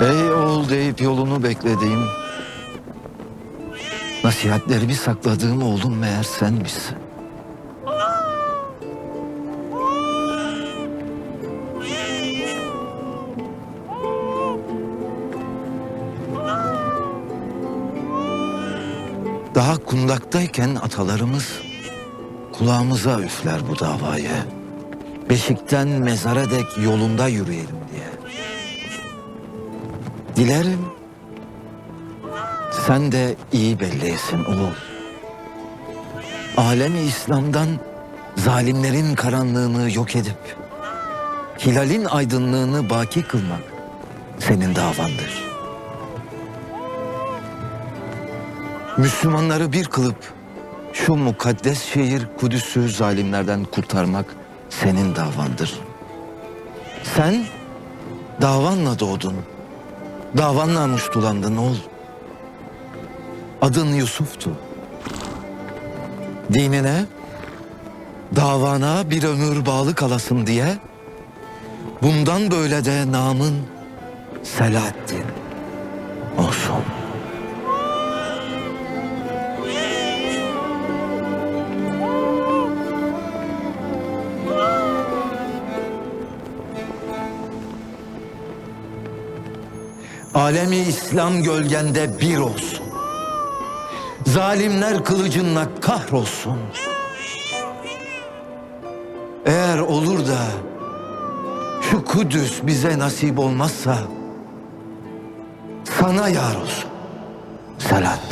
Ey oğul deyip yolunu beklediğim, nasihatlerimi sakladığım oğlum meğer sen misin? Daha kundaktayken atalarımız kulağımıza üfler bu davayı. Beşikten mezara dek yolunda yürüyelim diye. Dilerim sen de iyi bellisin oğul. Alemi İslam'dan zalimlerin karanlığını yok edip hilalin aydınlığını baki kılmak senin davandır. Müslümanları bir kılıp şu mukaddes şehir Kudüs'ü zalimlerden kurtarmak senin davandır. Sen davanla doğdun. Davanla muştulandın oğul. Adın Yusuf'tu. Dinine, davana bir ömür bağlı kalasın diye bundan böyle de namın Selahaddin olsun. Alemi İslam gölgende bir olsun. Zalimler kılıcınla kahrolsun. Eğer olur da şu Kudüs bize nasip olmazsa sana yar olsun. Selahattin.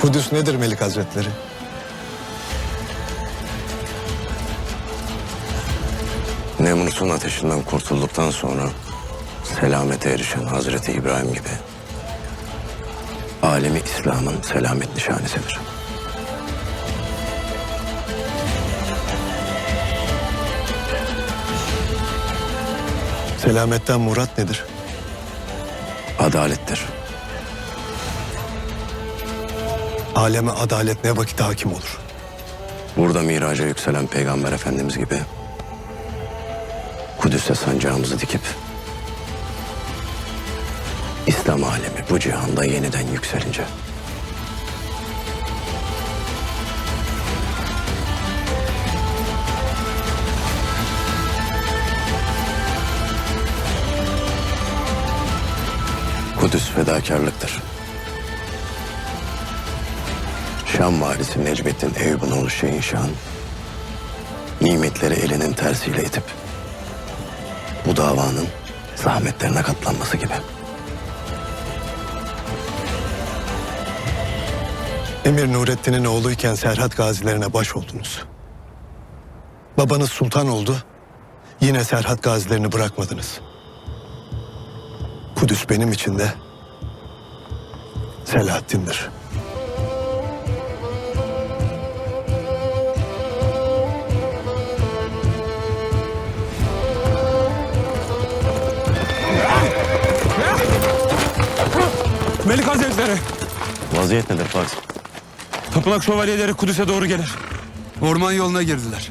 Kudüs nedir Melik Hazretleri? Nemrut'un ateşinden kurtulduktan sonra selamete erişen Hazreti İbrahim gibi alemi İslam'ın selamet nişanesidir. Selametten murat nedir? Adalettir. Aleme adalet ne vakit hakim olur? Burada miraca yükselen Peygamber Efendimiz gibi Kudüs'e sancağımızı dikip İslam alemi bu cihanda yeniden yükselince Kudüs fedakarlıktır. Şam valisi Necmettin Eyüp'ün oğlu Şeyhin Şah'ın nimetleri elinin tersiyle itip bu davanın zahmetlerine katlanması gibi. Emir Nurettin'in oğluyken Serhat gazilerine baş oldunuz. Babanız sultan oldu. Yine Serhat gazilerini bırakmadınız. Kudüs benim için de Selahaddin'dir. Melik Hazretleri, Vaziyet nedir Fars? tapınak şövalyeleri Kudüs'e doğru gelir. Orman yoluna girdiler.